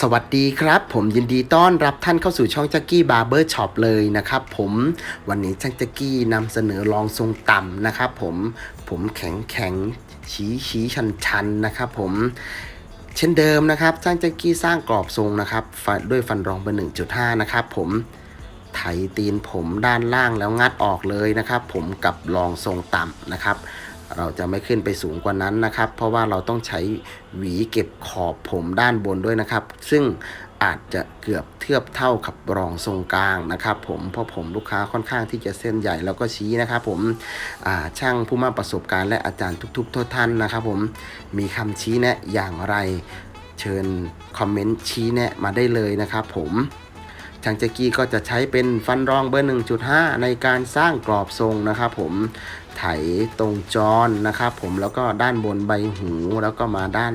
สวัสดีครับ ผมยินดีต้อนรับท่านเข้าสู่ช่องจักกี้บาร์เบอร์ช็อปเลยนะครับผมวันนี้ช่างจักกี้นำเสนอรองทรงต่ำนะครับผมผมแข็งแข็งชี้ชี้ชันชันนะครับผมเช่นเดิมนะครับช่างจักกี้สร้างกรอบทรงนะครับฟันด้วยฟันรองเบอร์1.5 นะครับผมไถตีนผมด้านล่างแล้วงัดออกเลยนะครับผมกับรองทรงต่ำนะครับ เราจะไม่ขึ้นไปสูงกว่านั้นนะครับ เพราะว่าเราต้องใช้หวีเก็บขอบผมด้านบนด้วยนะครับ ซึ่งอาจจะเกือบเทียบเท่ากับรองทรงกลางนะครับผมเพราะผมลูกค้าค่อนข้างที่จะเส้นใหญ่แล้วก็ชี้นะครับผมช่างผู้มาประสบการณ์และอาจารย์ทุกๆทุกท่านนะครับผมมีคำชี้แนะอย่างไร เชิญคอมเมนต์ชี้แนะมาได้เลยนะครับผมช่างเจกี้ก็จะใช้เป็นฟันรองเบอร์ 1.5 ในการสร้างกรอบทรงนะครับผม ไถตรงจอนนะครับ ผมแล้วก็ด้านบนใบหูแล้วก็มาด้าน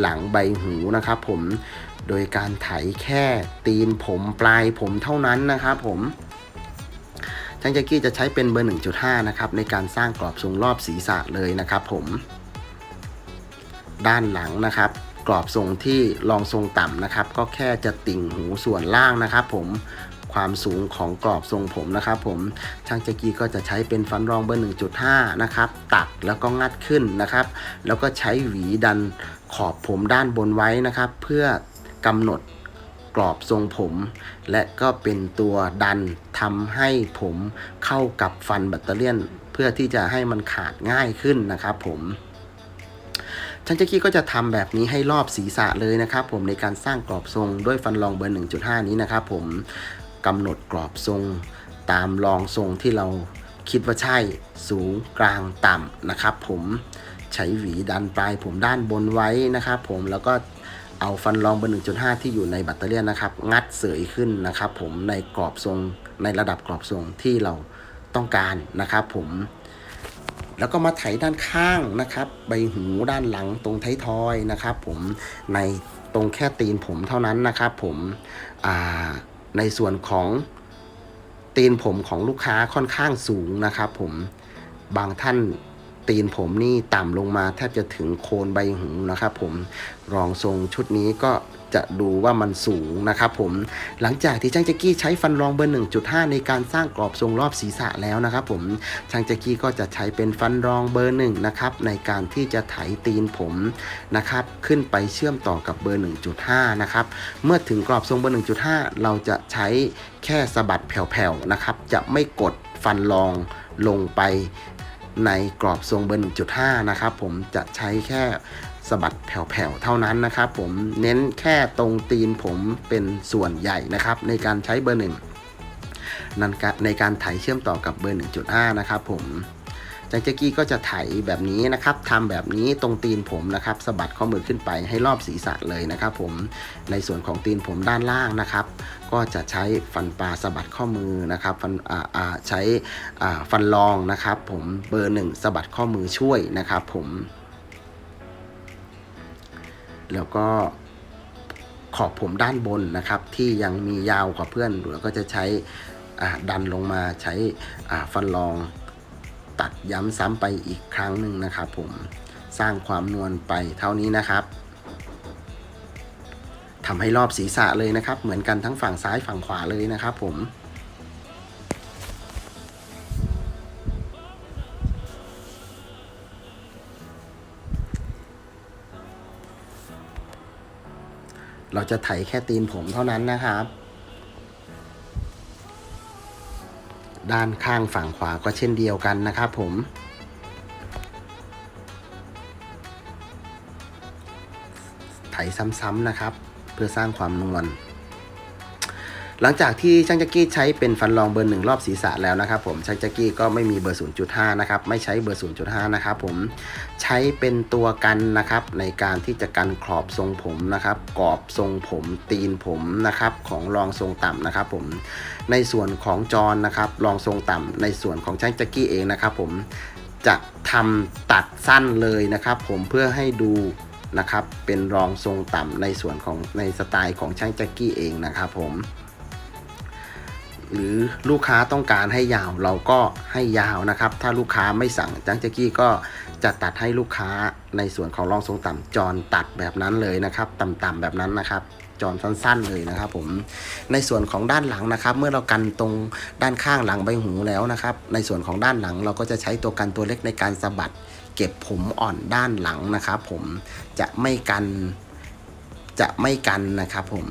หลังใบหูนะครับผมโดยการไถแค่ตีนผมปลายผมเท่านั้นนะครับผมช่างแจ็กกี้จะใช้เป็นเบอร์ 1.5 นะครับ ในการสร้างกรอบทรงรอบศีรษะเลยนะครับผม ด้านหลังนะครับ กรอบทรงที่รองทรงต่ำนะครับ ก็แค่จะติ่งหูส่วนล่างนะครับ ผม ความสูงของกรอบทรงผมนะครับผมช่างเจกีก็จะใช้เป็นฟันรองเบอร์ 1.5 นะครับตัดแล้วก็งัดขึ้นนะครับ แล้วก็ใช้หวีดันขอบผมด้านบนไว้นะครับ เพื่อกำหนดกรอบทรงผม และก็เป็นตัวดันทำให้ผมเข้ากับฟันแบตเตอรี่เพื่อที่จะให้มันขาดง่ายขึ้นนะครับผมช่างเจกี้ก็จะทำแบบนี้ให้รอบศีรษะเลยนะครับ ผมในการสร้างกรอบทรงด้วยฟันรองเบอร์ 1.5 นี้นะครับผม กำหนดกรอบทรง ตามรองทรงที่เราคิดว่าใช่สูงกลางต่ำนะครับ ผมใช้หวีดันปลายผมด้านบนไว้นะครับผมแล้วก็เอาฟันรองเบอร์1.5 ที่อยู่ในแบตเตอรี่นนะครับ งัดเสยขึ้นนะครับ ผมในกรอบทรงในระดับกรอบทรงที่เราต้องการนะครับ ผมแล้วก็มาไถด้านข้างนะครับ ใบหูด้านหลังตรงท้ายทอยนะครับ ผมในตรงแค่ตีนผมเท่านั้นนะครับ ผมอ่า ในส่วนของตีนผมของลูกค้าค่อนข้างสูงนะครับผมบางท่านตีนผมนี่ต่ำลงมาแทบจะถึงโคนใบหูนะครับผมรองทรงชุดนี้ก็ จะดูว่ามันสูงนะครับผมหลังจากที่ช่างแจ็กกี้ใช้ฟันรองเบอร์ 1.5 ในการสร้างกรอบทรงรอบศีรษะแล้วนะครับผมช่างแจ็กกี้ก็จะใช้เป็นฟันรองเบอร์ 1 นะครับในการที่จะไถตีนผมนะครับขึ้นไปเชื่อมต่อกับเบอร์ 1.5 นะครับเมื่อถึงกรอบทรงเบอร์ 1.5 เราจะใช้แค่สะบัดแผ่วๆนะครับจะไม่กดฟันรองลงไปในกรอบทรงเบอร์ 1.5 นะครับผมจะใช้แค่ สะบัดแผ่วๆ เท่านั้นนะครับผมเน้นแค่ตรงตีนผมเป็นส่วนใหญ่นะครับ ในการใช้เบอร์หนึ่งนันในการไถเชื่อมต่อกับเบอร์ 1.5 นะครับผมจังเจกี้ก็จะไถแบบนี้นะครับทำแบบนี้ตรงตีนผมนะครับสะบัดข้อมือขึ้นไปให้รอบศีรษะเลยนะครับ ผมในส่วนของตีนผมด้านล่างนะครับ ก็จะใช้ฟันปลาสะบัดข้อมือนะครับฟันใช้ฟันรองนะครับ ผมเบอร์หนึ่งสะบัดข้อมือช่วยนะครับ ผม แล้วก็ขอบผมด้านบนนะครับ ที่ยังมียาวกว่าเพื่อนเราก็จะใช้ดันลงมาใช้ฟันรองตัดย้ำซ้ำไปอีกครั้งหนึ่งนะครับผมสร้างความนวลไปเท่านี้นะครับทำให้รอบศีรษะเลยนะครับ เหมือนกันทั้งฝั่งซ้ายฝั่งขวาเลยนะครับผม เราจะไถแค่ตีนผมเท่านั้นนะครับ ด้านข้างฝั่งขวาก็เช่นเดียวกันนะครับผมไถซ้ำๆนะครับ เพื่อสร้างความนวล หลังจากที่ช่างจักกี้ใช้เป็นฟันรองเบอร์หนึ่งรอบศีรษะแล้วนะครับผมช่างจักกี้ก็ไม่มีเบอร์ 0.5 นะครับ ไม่ใช้เบอร์ 0.5 นะครับผมใช้เป็นตัวกันนะครับ ในการที่จะกันขอบทรงผมนะครับกรอบทรงผมตีนผมนะครับของรองทรงต่ำนะครับผมในส่วนของจอนนะครับรองทรงต่ำในส่วนของช่างจักกี้เองนะครับผมจะทำตัดสั้นเลยนะครับ ผมเพื่อให้ดูนะครับเป็นรองทรงต่ำในส่วนของในสไตล์ของช่างแจ็กกี้เองนะครับผม หรือลูกค้าต้องการให้ยาวเราก็ให้ยาวนะครับ ถ้าลูกค้าไม่สั่งจังเจกี้ก็จะตัดให้ลูกค้าในส่วนของรองทรงต่ำจรตัดแบบนั้นเลยนะครับ ต่ำๆแบบนั้นนะครับจรสั้นๆเลยนะครับผมในส่วนของด้านหลังนะครับ เมื่อเรากันตรงด้านข้างหลังใบหูแล้วนะครับ ในส่วนของด้านหลังเราก็จะใช้ตัวกันตัวเล็กในการสะบัด เก็บผมอ่อนด้านหลังนะครับ ผมจะไม่กันจะไม่กันนะครับ ผม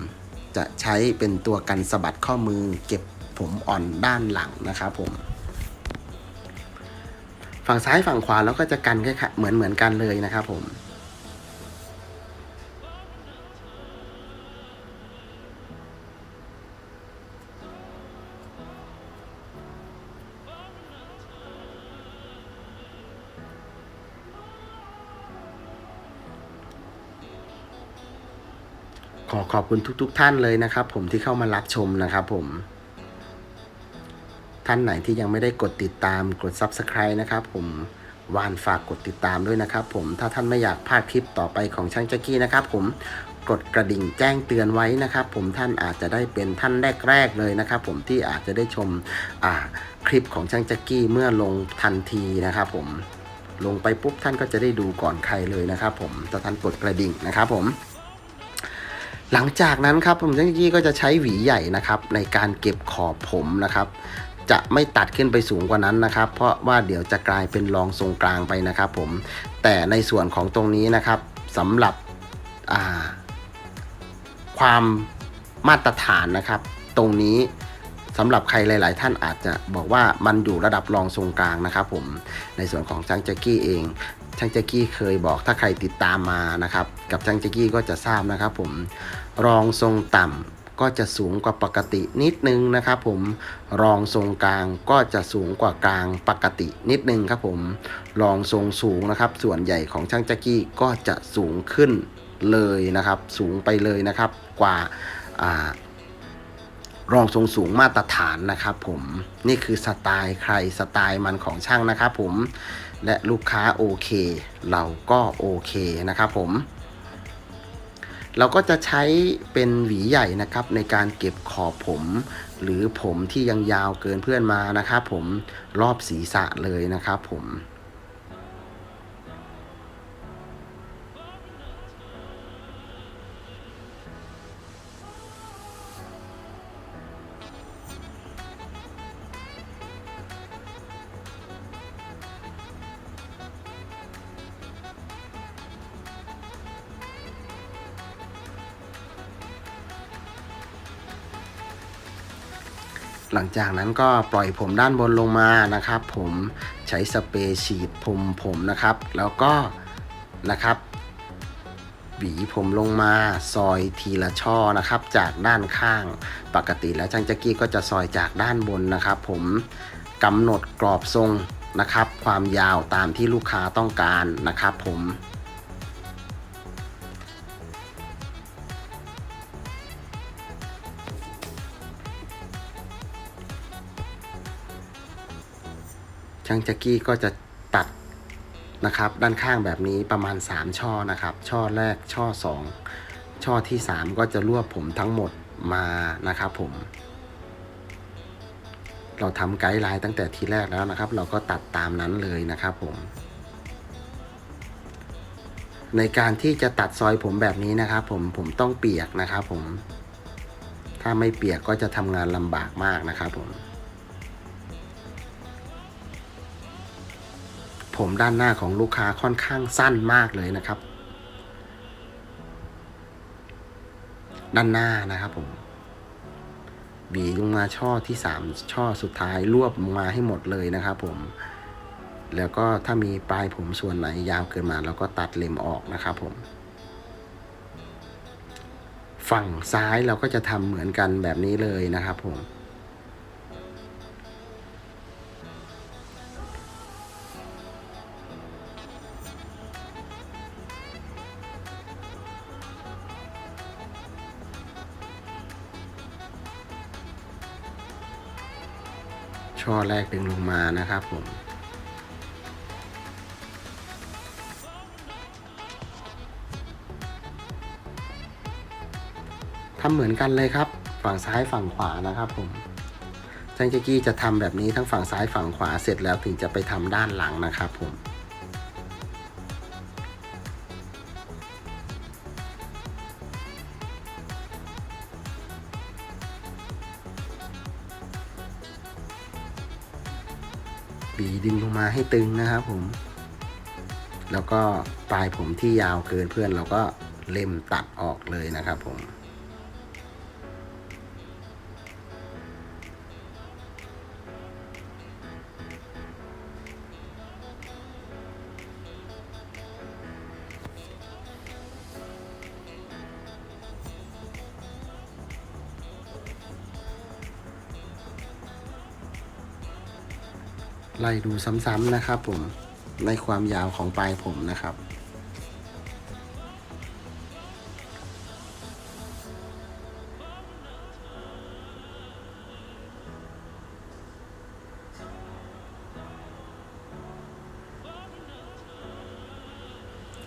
จะใช้เป็นตัวกันสะบัดข้อมือเก็บ ผมอ่อนด้านหลังนะครับผม ฝั่งซ้ายฝั่งขวาเราก็จะกันคล้ายๆเหมือนเหมือนกันเลยนะครับผมขอขอบคุณทุกๆท่านเลยนะครับ ผมที่เข้ามารับชมนะครับผม ท่านไหนที่ยังไม่ได้กดติดตามกด Subscribe นะครับผมวานฝากกดติดตามด้วยนะครับผมถ้าท่านไม่อยากพลาดคลิปต่อไปของช่างแจ็กกี้นะครับผมกดกระดิ่งแจ้งเตือนไว้นะครับ ผมท่านอาจจะได้เป็นท่านแรกๆเลยนะครับ ผมที่อาจจะได้ชมคลิปของช่างแจ็กกี้เมื่อลงทันทีนะครับผมลงไปปุ๊บท่านก็จะได้ดูก่อนใครเลยนะครับ ผมถ้าท่านกดกระดิ่งนะครับผมหลังจากนั้นครับผมช่างกี้ก็จะใช้หวีใหญ่นะครับในการเก็บขอบผมนะครับ จะไม่ตัดขึ้นไปสูงกว่านั้นนะครับ เพราะว่าเดี๋ยวจะกลายเป็นรองทรงกลางไปนะครับผมแต่ในส่วนของตรงนี้นะครับสำหรับความมาตรฐานนะครับ ตรงนี้สำหรับใครหลาย ๆ ท่านอาจจะบอกว่ามันอยู่ระดับรองทรงกลางนะครับ ผมในส่วนของช่างแจ็กกี้เองช่างแจ็กกี้เคยบอกถ้าใครติดตามมานะครับ กับช่างแจ็กกี้ก็จะทราบนะครับ ผมรองทรงต่ำ ก็จะสูงกว่าปกตินิดนึงนะครับผมรองทรงกลางก็จะสูงกว่ากลางปกตินิดนึงครับผมรองทรงสูงนะครับ ส่วนใหญ่ของช่างแจ็กกี้ก็จะสูงขึ้นเลยนะครับ สูงไปเลยนะครับ กว่าอ่ารองทรงสูงมาตรฐานนะครับ ผมนี่คือสไตล์ใครสไตล์มันของช่างนะครับ ผมและลูกค้าโอเค เราก็โอเคนะครับ ผม เราก็จะใช้เป็นหวีใหญ่นะครับ ในการเก็บขอบผม หรือผมที่ยังยาวเกินเพื่อนมานะครับ ผมรอบศีรษะเลยนะครับผม หลังจากนั้นก็ปล่อยผมด้านบนลงมานะครับ ผมใช้สเปรย์ฉีดผมผมนะครับ แล้วก็นะครับหวีผมลงมาซอยทีละช่อนะครับ จากด้านข้างปกติแล้วช่างจ็กกี้ก็จะซอยจากด้านบนนะครับ ผมกำหนดกรอบทรงนะครับ ความยาวตามที่ลูกค้าต้องการนะครับ ผม ช่างแจ็กกี้ก็จะตัดนะครับ ด้านข้างแบบนี้ประมาณ 3 ช่อนะครับ ช่อแรกช่อ 2 ช่อที่ 3 ก็จะรวบผมทั้งหมดมานะครับผม เราทำไกด์ไลน์ตั้งแต่ทีแรกแล้วนะครับ เราก็ตัดตามนั้นเลยนะครับผมในการที่จะตัดซอยผมแบบนี้นะครับ ผมผมต้องเปียกนะครับผม ถ้าไม่เปียกก็จะทำงานลำบากมากนะครับผม ผมด้านหน้าของลูกค้าค่อนข้างสั้นมากเลยนะครับ ด้านหน้านะครับผมหวีลงมาช่อที่สามช่อสุดท้ายรวบมาให้หมดเลยนะครับผม แล้วก็ถ้ามีปลายผมส่วนไหนยาวเกินมาเราก็ตัดเล็มออกนะครับผม ฝั่งซ้ายเราก็จะทำเหมือนกันแบบนี้เลยนะครับผม ช่อแรกดึงลงมานะครับผมทำเหมือนกันเลยครับ ฝั่งซ้ายฝั่งขวานะครับผมช่างเจกี้จะทำแบบนี้ทั้งฝั่งซ้ายฝั่งขวาเสร็จแล้วถึงจะไปทำด้านหลังนะครับผม ดึงลงมาให้ตึงนะครับผม แล้วก็ปลายผมที่ยาวเกินเพื่อนเราก็เล็มตัดออกเลยนะครับผม ไล่ดูซ้ำๆนะครับผมในความยาวของปลายผมนะครับ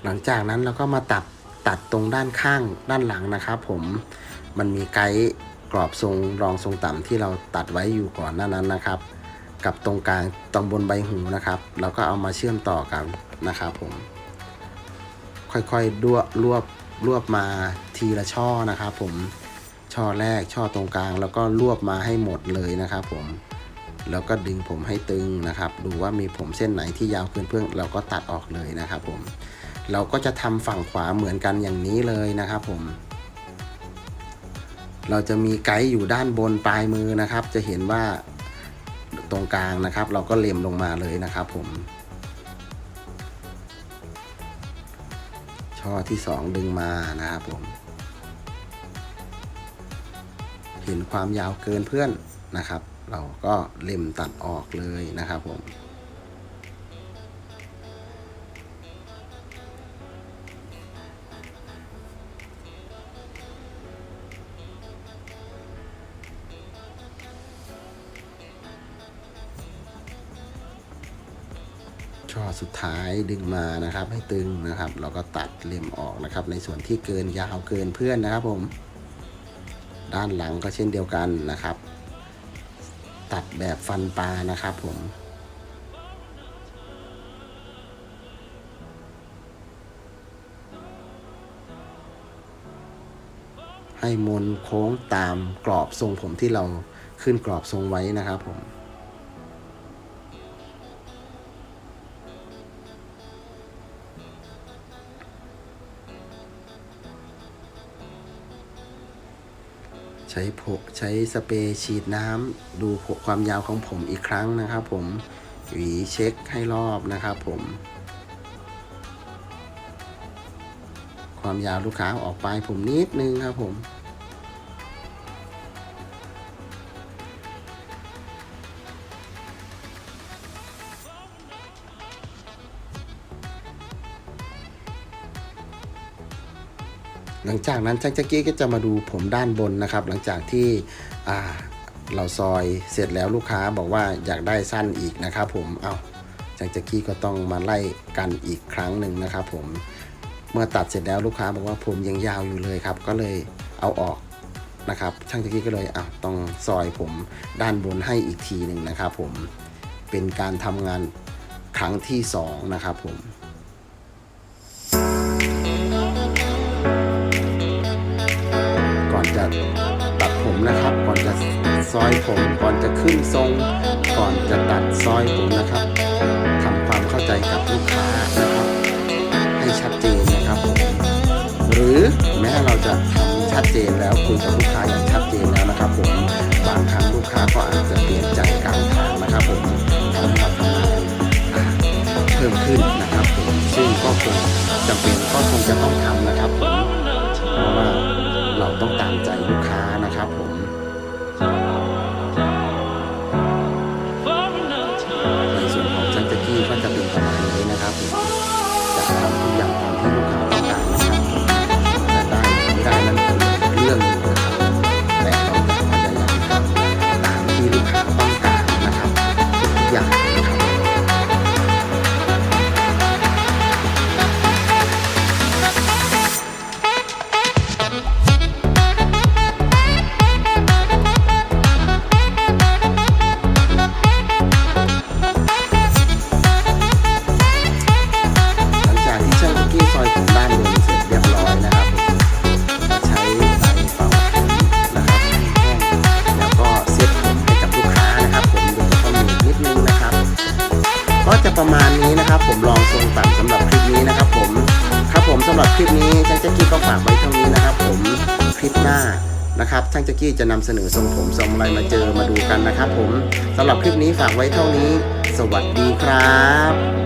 หลังจากนั้นเราก็มาตัดตัดตรงด้านข้างด้านหลังนะครับผมมันมีไกด์กรอบทรงรองทรงต่ำที่เราตัดไว้อยู่ก่อนหน้านั้นนะครับ กับตรงกลางตรงบนใบหูนะครับ เราก็เอามาเชื่อมต่อกันนะครับผม ค่อยๆรวบรวบรวบมาทีละช่อนะครับผมช่อแรกช่อตรงกลาง แล้วก็รวบมาให้หมดเลยนะครับผมแล้วก็ดึงผมให้ตึงนะครับ ดูว่ามีผมเส้นไหนที่ยาวเกินเพื่อนเราก็ตัดออกเลยนะครับผม เราก็จะทำฝั่งขวาเหมือนกันอย่างนี้เลยนะครับผม เราจะมีไกด์อยู่ด้านบนปลายมือนะครับ จะเห็นว่า ตรงกลางนะครับ เราก็เล็มลงมาเลยนะครับผม ช่อที่สองดึงมานะครับผม เห็นความยาวเกินเพื่อนนะครับ เราก็เล็มตัดออกเลยนะครับผม ช่อสุดท้ายดึงมานะครับ ให้ตึงนะครับ เราก็ตัดเล็มออกนะครับ ในส่วนที่เกินยาวเกินเพื่อนนะครับผม ด้านหลังก็เช่นเดียวกันนะครับ ตัดแบบฟันปลานะครับผมให้มนโค้งตามกรอบทรงผมที่เราขึ้นกรอบทรงไว้นะครับผม ใช้ผใช้สเปรย์ฉีดน้ำดูความยาวของผมอีกครั้งนะครับ ผมหวีเช็คให้รอบนะครับ ผม ความยาวลูกค้าออกไปผมนิดนึงครับผม หลังจากนั้นช่างแจ็กกี้ก็จะมาดูผมด้านบนนะครับ หลังจากที่เราซอยเสร็จแล้วลูกค้าบอกว่าอยากได้สั้นอีกนะครับ ผมเอาช่างแจ็กกี้ก็ต้องมาไล่กันอีกครั้งหนึ่งนะครับ ผมเมื่อตัดเสร็จแล้วลูกค้าบอกว่าผมยังยาวอยู่เลยครับ ก็เลยเอาออกนะครับช่างแจ็กกี้ก็เลยเอะต้องซอยผมด้านบนให้อีกทีหนึ่งนะครับ ผมเป็นการทำงานครั้งที่สองนะครับผม จะตัดผมนะครับ ก่อนจะซอยผม ก่อนจะขึ้นทรง ก่อนจะตัดซอยผมนะครับทำความเข้าใจกับลูกค้านะครับ ให้ชัดเจนนะครับผมหรือแม้เราจะทำชัดเจนแล้วคุยกับลูกค้าอย่างชัดเจนแล้วนะครับผมบางครั้งลูกค้าก็อาจจะเปลี่ยนใจกลางทา ประมาณนี้นะครับ ผมลองทรงตัดสำหรับคลิปนี้นะครับ ผมครับผมสำหรับคลิปนี้ช่างเจ๊กกี้ก็ฝากไว้เท่านี้นะครับ ผมคลิปหน้านะครับช่างเจ๊กกี้จะนำเสนอทรงผมทรงอะไรมาเจอมาดูกันนะครับ ผมสำหรับคลิปนี้ฝากไว้เท่านี้ สวัสดีครับ